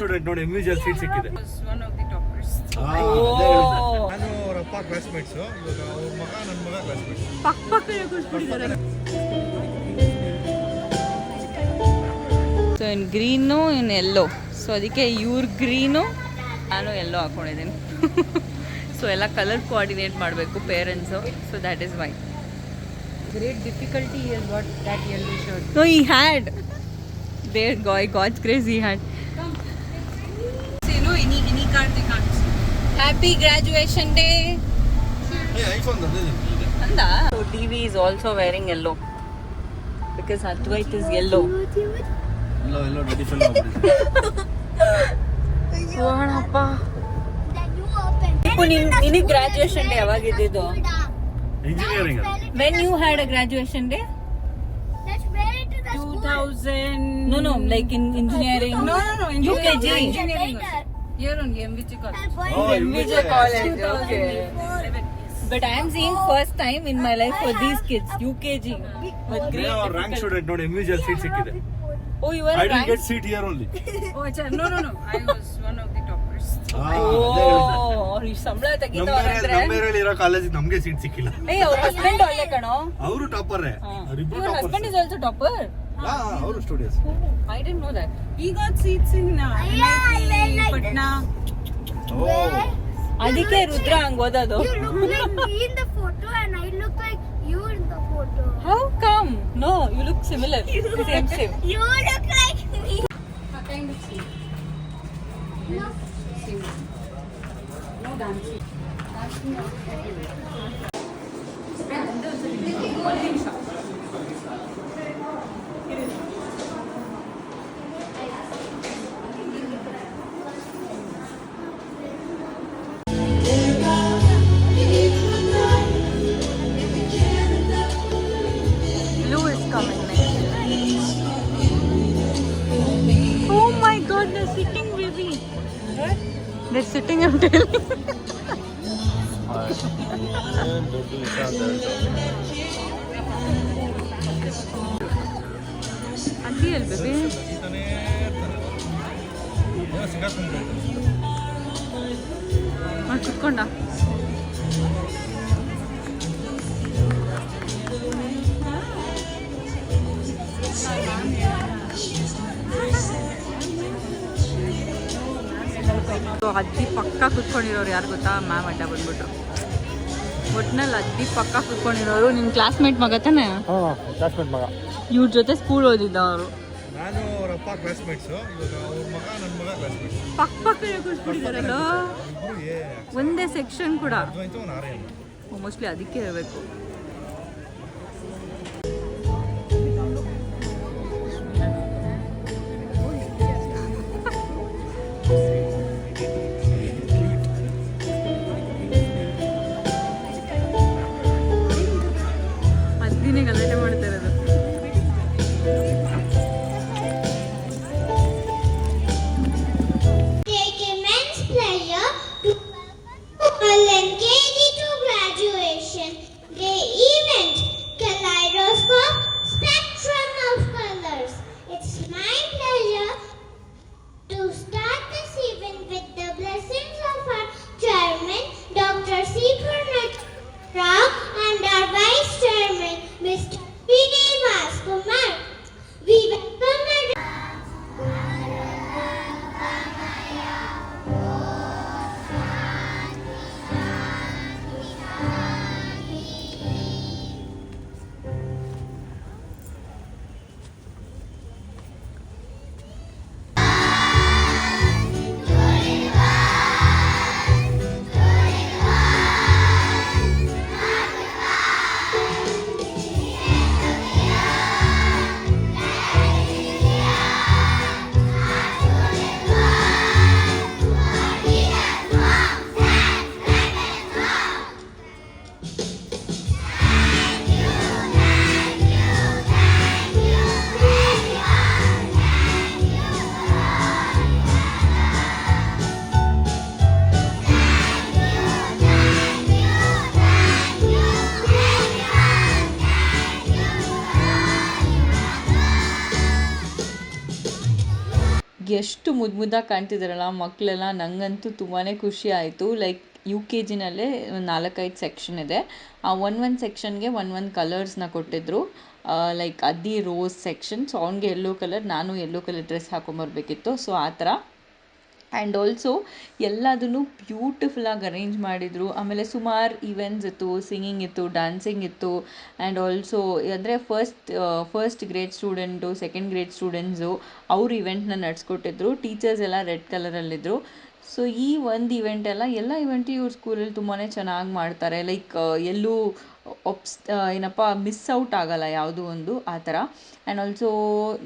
Student ನೋಡಿ individual whistle seat ಸಿಕ್ಕಿದೆ. ಅದೇ ಹೇಳಿದ್ದು. ನಾನು ಅವ್ರ ಅಪ್ಪ ಕ್ಲಾಸ್ಮೇಟ್ಸು ಇವಾಗ ಅವ್ರ ಮಗ ನನ್ನ ಮಗ ಕ್ಲಾಸ್ಮೇಟ್ಸ್ ಪಕ್ಕ ಪಕ್ಕ ಕೂತ್ಬಿಟ್ಟಿದ್ದಾರೆ so in green in yellow so ಅದಕ್ಕೆ ಇವ್ರ ಗ್ರೀನು ನಾನು ಎಲ್ಲೋ ಹಾಕೊಂಡಿದ್ದೀನಿ. ಸೊ ಎಲ್ಲ ಕಲರ್ ಕೋಆರ್ಡಿನೇಟ್ ಮಾಡಬೇಕು parents so that is why great difficulty is what that yellow ಈ ಹ್ಯಾಡ್ he ಗಾಯ್ There, ಕ್ರೇಜ್ ಈ grace, any any card they can't. Happy graduation day. ಏ, ಐಫೋನ್ ಅದೇ. So TV is also wearing yellow because Advait is yellow. Yellow yellow ready fill ಆಗ್ಬಿಟ್ಟಿದೆ ನಿನ್ ನಿನಗೆ graduation day ಯಾವಾಗ ಇದ್ದಿದ್ದು engineering when you had a graduation day two thousand. No no like in engineering No, no, no. U K. G Engineering. Here only MVC college. Oh, MVJ. college, okay. But I am seeing first time in my life for these kids, UKG. With great student ನೋಡಿ ಎಂ ವಿಜಲ್ seat ಸಿಕ್ಕಿದೆ Oh, you were I didn't ranked? Get seat here only Oh, acha. no, no, no. I was one of the toppers. Oh, ಅವ್ರು ಸಂಬಳ ತೆಗಿತವ್ರಂದ್ರೆ ಬೇರೆ ಇರೋ ಕಾಲೇಜಿಗೆ ನಮ್ಗೆ ಸೀಟ್ ಸಿಕ್ಕಿಲ್ಲ ಏಯ್ ಅವ್ರ ಹಸ್ಬೆಂಡ್ ಒಳ್ಳೆ ಕಣೋ ಅವರು ಟಾಪರೇ ಅವರಿಬ್ರು your husband is also topper ಅವರು ಸ್ಟೂಡಿಯೋಸ್ I didn't know that He got seats in uh, Yeah, I went MIT, like Patna. ಅದಕ್ಕೆ ರುದ್ರ ಹಂಗ್ ಓದೋದು You look like me in the photo and I look like you in the photo. How come no you look similar same same You look like me. Blue sitting, I'm telling you. ಅಜ್ಜಿ ಅಜ್ಜಿ ಪಕ್ಕ ಕುತ್ಕೊಂಡಿರೋರು ಯಾರು ಗೊತ್ತಾ? Ma'am ಅಡ್ಡ ಬಂದ್ಬಿಟ್ರು. ಒಟ್ನಲ್ಲಿ ಅಜ್ಜಿ ಪಕ್ಕ ಕುತ್ಕೊಂಡಿರೋರು ನಿನ್ನ ಕ್ಲಾಸ್ಮೇಟ್ ಮಗ ತಾನೆ? ಕ್ಲಾಸ್ಮೇಟ್ ಮಗ. ಇವ್ರ ಜೊತೆ ಸ್ಕೂಲ್ ಓದಿದ್ದ ಅವರು. ನಾನು ಅವ್ರ ಅಪ್ಪ ಕ್ಲಾಸ್ಮೇಟ್ಸು ಇವಾಗ ಅವ್ರ ಮಗ ನನ್ನ ಮಗ ಕ್ಲಾಸ್ಮೇಟ್ಸ್ ಪಕ್ಕ ಒಂದೇ ಸೆಕ್ಷನ್ ಕೂಡ. ಮೋಸ್ಟ್ಲಿ ಅದಕ್ಕೆ ಇರಬೇಕು ಎಷ್ಟು ಮುದ್ದು ಮುದ್ದಾಗಿ ಕಾಣ್ತಿದ್ದಾರಲ್ಲ ಮಕ್ಕಳೆಲ್ಲ ನನಗಂತೂ ತುಂಬಾ ಖುಷಿ ಆಯಿತು. ಲೈಕ್ ಯು ಕೆ ಜಿನಲ್ಲೇ ನಾಲ್ಕೈದು ಸೆಕ್ಷನ್ ಇದೆ. ಆ ಒನ್ ಒನ್ ಸೆಕ್ಷನ್ಗೆ ಒನ್ ಒನ್ ಕಲರ್ಸ್ನ ಕೊಟ್ಟಿದ್ದರು ಲೈಕ್, ಅದಿ ರೋಸ್ ಸೆಕ್ಷನ್. ಸೊ ಅವ್ನಿಗೆ ಎಲ್ಲೋ ಕಲರ್, ನಾನು ಎಲ್ಲೋ ಕಲರ್ ಡ್ರೆಸ್ ಹಾಕೊಂಬರ್ಬೇಕಿತ್ತು. ಸೊ ಆ ಥರ. ಆ್ಯಂಡ್ ಆಲ್ಸೋ ಎಲ್ಲದನ್ನು ಬ್ಯೂಟಿಫುಲ್ಲಾಗಿ ಅರೇಂಜ್ ಮಾಡಿದರು. ಆಮೇಲೆ ಸುಮಾರು ಈವೆಂಟ್ಸ್ ಇತ್ತು ಸಿಂಗಿಂಗ್ ಇತ್ತು ಡ್ಯಾನ್ಸಿಂಗ್ ಇತ್ತು. ಆ್ಯಂಡ್ ಆಲ್ಸೋ ಅಂದರೆ first first grade student second grade students ಅವ್ರ ಇವೆಂಟ್ನ ನಡೆಸ್ಕೊಟ್ಟಿದ್ರು. ಟೀಚರ್ಸ್ ಎಲ್ಲ ರೆಡ್ ಕಲರಲ್ಲಿದ್ದರು ಸೊ ಈ ಒಂದು ಇವೆಂಟ್ ಎಲ್ಲ ಎಲ್ಲ ಇವೆಂಟು ಇವ್ರ ಸ್ಕೂಲಲ್ಲಿ ತುಂಬಾ ಚೆನ್ನಾಗಿ ಮಾಡ್ತಾರೆ. ಲೈಕ್ ಎಲ್ಲೂ ಒಪ್ಸ್ ಏನಪ್ಪ ಮಿಸ್ ಔಟ್ ಆಗಲ್ಲ ಯಾವುದು ಒಂದು ಆ ಥರ. ಆ್ಯಂಡ್ ಆಲ್ಸೋ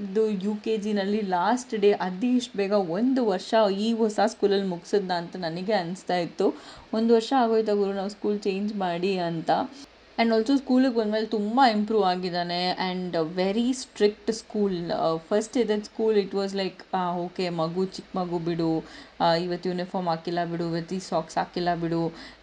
ಇದು ಯು ಕೆ ಜಿನಲ್ಲಿ ಲಾಸ್ಟ್ ಡೇ ಅದು ಇಷ್ಟು ಬೇಗ ಒಂದು ವರ್ಷ ಈ ಹೊಸ ಸ್ಕೂಲಲ್ಲಿ ಮುಗಿಸಿದ್ನ ಅಂತ ನನಗೆ ಅನಿಸ್ತಾ ಇತ್ತು. ಒಂದು ವರ್ಷ ಆಗೋಯ್ತ ಗುರು, ನಾವು ಸ್ಕೂಲ್ ಚೇಂಜ್ ಮಾಡಿ ಅಂತ. ಆ್ಯಂಡ್ ಆಲ್ಸೋ ಸ್ಕೂಲಿಗೆ ಬಂದಮೇಲೆ ತುಂಬ ಇಂಪ್ರೂವ್ ಆಗಿದ್ದಾನೆ. And very strict school first ಇದ್ದ school it was like okay ಮಗು ಚಿಕ್ಕ ಮಗು ಬಿಡು. ಇವತ್ತು ಯೂನಿಫಾರ್ಮ್ ಹಾಕಿಲ್ಲ ಬಿಡು ಇವತ್ತು ಈ ಸಾಕ್ಸ್ ಹಾಕಿಲ್ಲ ಬಿಡು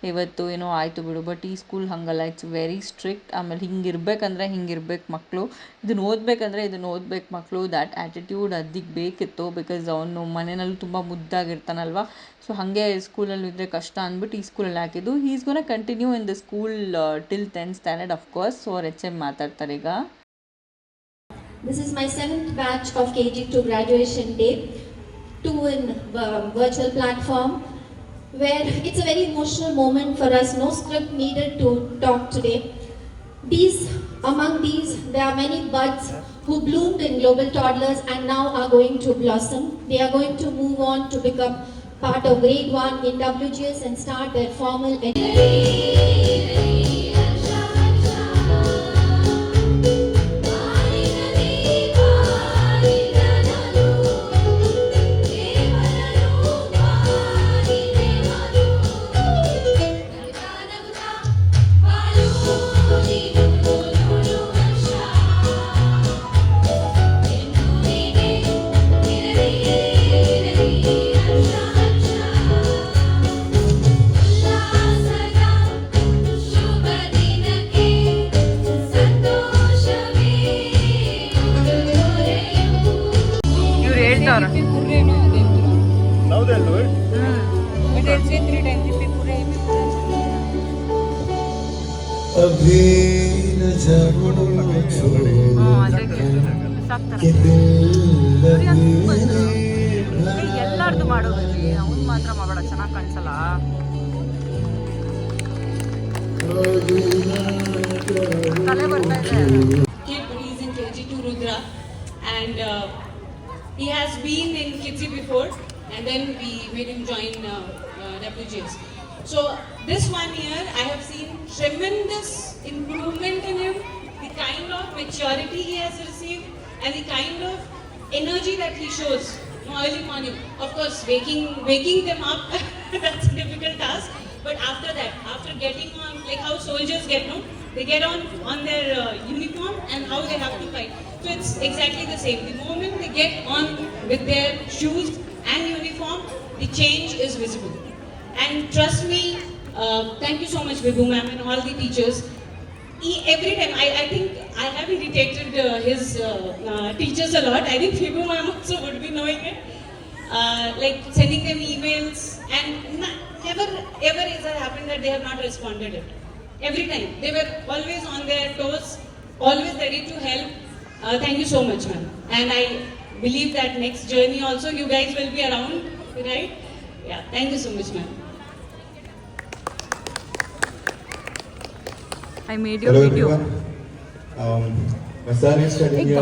ಇವತ್ತು ಏನೋ ಆಯಿತು ಬಿಡು. ಬಟ್ ಈ ಸ್ಕೂಲ್ ಹಾಗಲ್ಲ ಇಟ್ಸ್ ವೆರಿ ಸ್ಟ್ರಿಕ್ಟ್ ಆಮೇಲೆ ಹಿಂಗೆ ಇರಬೇಕಂದ್ರೆ ಹಿಂಗೆ ಇರ್ಬೇಕು ಮಕ್ಕಳು ಇದನ್ನು ಓದಬೇಕಂದ್ರೆ ಇದನ್ನು ಓದ್ಬೇಕು ಮಕ್ಕಳು ದ್ಯಾಟ್ ಆ್ಯಟಿಟ್ಯೂಡ್ ಅದಕ್ಕೆ ಬೇಕಿತ್ತು ಬಿಕಾಸ್ ಅವನು ಮನೆಯಲ್ಲಿ ತುಂಬ ಮುದ್ದಾಗಿರ್ತಾನಲ್ವ? ಸೊ ಹಾಗೆ ಸ್ಕೂಲಲ್ಲಿ ಇದ್ದರೆ ಕಷ್ಟ ಅಂದ್ಬಿಟ್ಟು ಈ ಸ್ಕೂಲಲ್ಲಿ ಹಾಕಿದ್ದು. Is gonna continue in the school till tenth standard of course so ಅವ್ರು ಎಚ್ ಎಂ ಮಾತಾಡ್ತಾರೆ ಈಗ. This is my seventh batch of KG to graduation day, two in uh, virtual platform, where it's a very emotional moment for us. No script needed to talk today. These, among these, there are many buds who bloomed in global toddlers and now are going to blossom. They are going to move on to become part of grade one in WGS and start their formal education. ಇದ್ದವ್ರು ಎಲ್ಲಾರ್ದು ಮಾಡೋದ್ರಲ್ಲಿ ಅವ್ನು ಮಾತ್ರ ಮಾಡೋಣ ಚೆನ್ನಾಗಿ ಕಾಣಿಸಲ್ಲ. ತಲೆ ಬರ್ತಾ ಇದೆ. Rudra and he has been in Kidzi before, and then we made him join uh, uh, WGS. So this one year, I have seen tremendous improvement in him, the kind of maturity he has received, and the kind of energy that he shows. Early morning, of course, waking waking them up that's a difficult task. But after that, after getting on, like how soldiers get no, they get on on their uh, uniform and how they have to fight. So it's exactly the same. The moment they get on with their shoes and uniform, the change is visible. And trust me, uh, thank you so much, Vibhu ma'am, and all the teachers. He, every time, I, I think I have irritated uh, his uh, uh, teachers a lot. I think Vibhu ma'am also would be knowing it. Uh, like sending them emails, and never ever has that happened that they have not responded it. Every time they were always on their toes, always ready to help. Uh, thank you so much, ma'am. And I believe that next journey also you guys will be around, right? Yeah, thank you so much, ma'am. I made your Hello video. everyone. Um, Mazar is studying here.